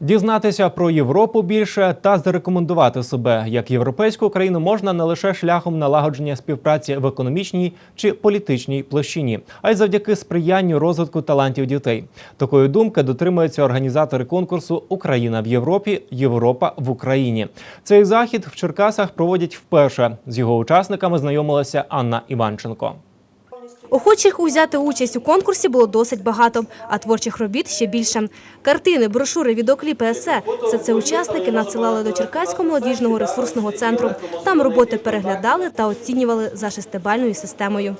Дізнатися про Європу більше та зарекомендувати себе як європейську країну можна не лише шляхом налагодження співпраці в економічній чи політичній площині, а й завдяки сприянню розвитку талантів дітей. Такої думки дотримуються організатори конкурсу Україна в Європі, Європа в Україні. Цей захід в Черкасах проводять вперше. З його учасниками знайомилася Анна Іванченко. Охочих узяти участь у конкурсі було досить багато, а творчих робіт ще більше. Картини, брошури, відеокліпи, есе – все це учасники надсилали до Черкаського молодіжного ресурсного центру. Там роботи переглядали та оцінювали за шестибальною системою.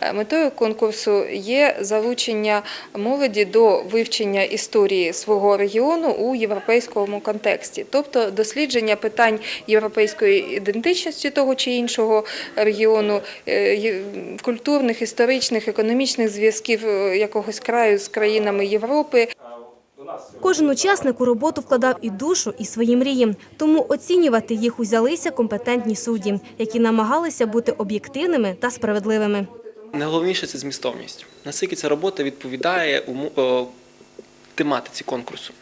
Е, Метою конкурсу є залучення молоді до вивчення історії свого регіону у європейському контексті, тобто дослідження питань європейської ідентичності того чи іншого регіону, е, культурних, історичних, економічних зв'язків е, якогось краю з країнами Європи. Кожен учасник у роботу вкладав і душу, і свої мрії. Тому оцінювати їх узялися компетентні судді, які намагалися бути об'єктивними та справедливими. Найголовніше це змістовність. Наскільки ця робота відповідає уму- тематиці конкурсу.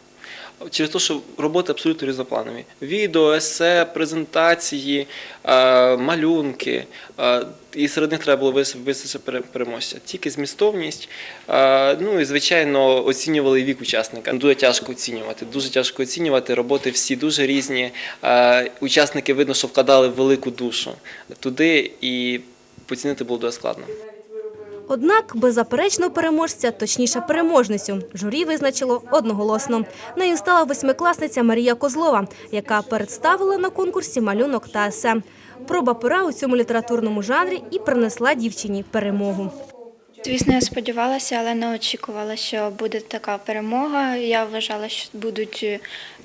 Через те, що роботи абсолютно різнопланові. Відео, есе, презентації, е, малюнки. е, І серед них треба було визначити переможця. Тільки змістовність. е, Ну і звичайно оцінювали вік учасника. Дуже тяжко оцінювати. Дуже тяжко оцінювати. Роботи всі дуже різні. Е, Учасники видно, що вкладали велику душу туди, і поцінити було дуже складно. Однак беззаперечного переможця, точніше переможницю, журі визначило одноголосно. Нею стала восьмикласниця Марія Козлова, яка представила на конкурсі малюнок та есе. Проба пера у цьому літературному жанрі і принесла дівчині перемогу. Звісно, я сподівалася, але не очікувала, що буде така перемога. Я вважала, що будуть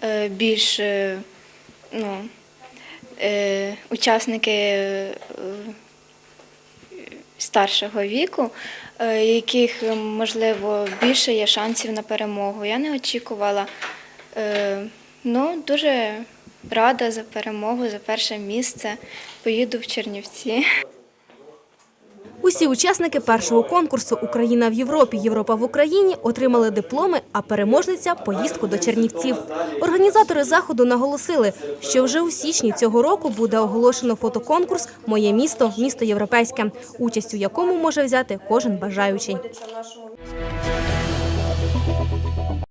е, більш е, ну, е, учасники старшого віку, е, яких, е, можливо, більше є шансів на перемогу. Я не очікувала. Е, Ну, дуже рада за перемогу, за перше місце. Поїду в Чернівці. Усі учасники першого конкурсу Україна в Європі, Європа в Україні отримали дипломи, а переможниця поїздку до Чернівців. Організатори заходу наголосили, що вже у січні цього року буде оголошено фотоконкурс Моє місто місто європейське, участь у якому може взяти кожен бажаючий.